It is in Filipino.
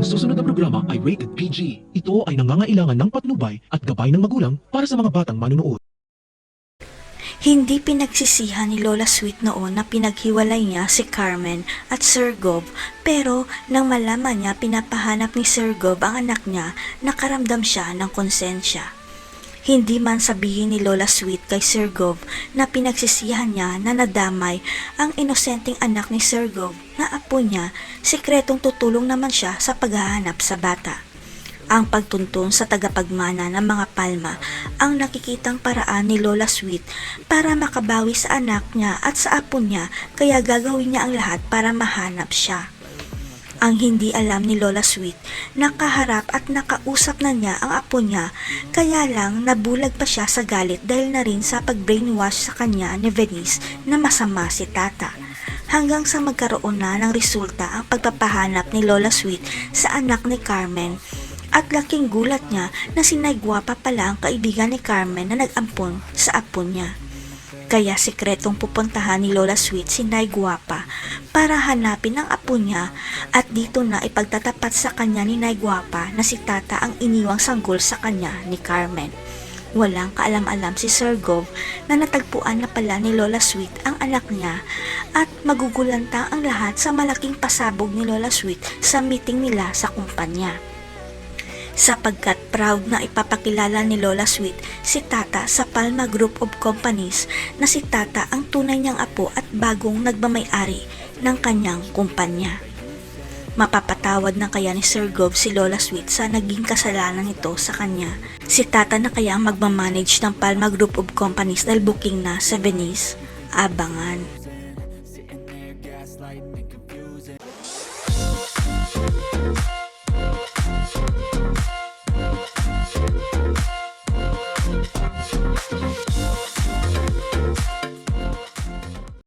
Ang susunod na programa ay rated PG. Ito ay nangangailangan ng patnubay at gabay ng magulang para sa mga batang manunood. Hindi pinagsisihan ni Lola Sweet noon na pinaghiwalay niya si Carmen at Sir Gob pero nang malaman niya pinapahanap ni Sir Gob ang anak niya, nakaramdam siya ng konsensya. Hindi man sabihin ni Lola Sweet kay Sir Gob na pinagsisihan niya na nadamay ang inosenteng anak ni Sir Gob na apo niya, sikretong tutulong naman siya sa paghahanap sa bata ang pagtuntun sa tagapagmana ng mga palma ang nakikitang paraan ni Lola Sweet para makabawi sa anak niya at sa apo niya kaya gagawin niya ang lahat para mahanap siya. Ang hindi alam ni Lola Sweet, nakaharap at nakausap na niya ang apo niya. Kaya lang nabulag pa siya sa galit dahil na rin sa pag-brainwash sa kanya ni Venice na masama si Tata. Hanggang sa magkaroon na ng resulta ang pagpapahanap ni Lola Sweet sa anak ni Carmen. At laking gulat niya na si Naigwapa pala ang kaibigan ni Carmen na nag-ampon sa apo niya. Kaya sikretong pupuntahan ni Lola Sweet si Naigwapa para hanapin ang apo niya at dito na ipagtatapat sa kanya ni Naigwapa na si Tata ang iniwang sanggol sa kanya ni Carmen. Walang kaalam-alam si Sir Gov na natagpuan na pala ni Lola Sweet ang anak niya at magugulantang ang lahat sa malaking pasabog ni Lola Sweet sa meeting nila sa kumpanya sapagkat proud na ipapakilala ni Lola Sweet si Tata sa Palma Group of Companies na si Tata ang tunay niyang apo at bagong nagmamayari ng kanyang kumpanya. Mapapatawad na kaya ni Sir Gov si Lola Sweet sa naging kasalanan nito sa kanya. Si Tata na kaya ang magmamanage ng Palma Group of Companies dahil booking na sa Venice. Abangan.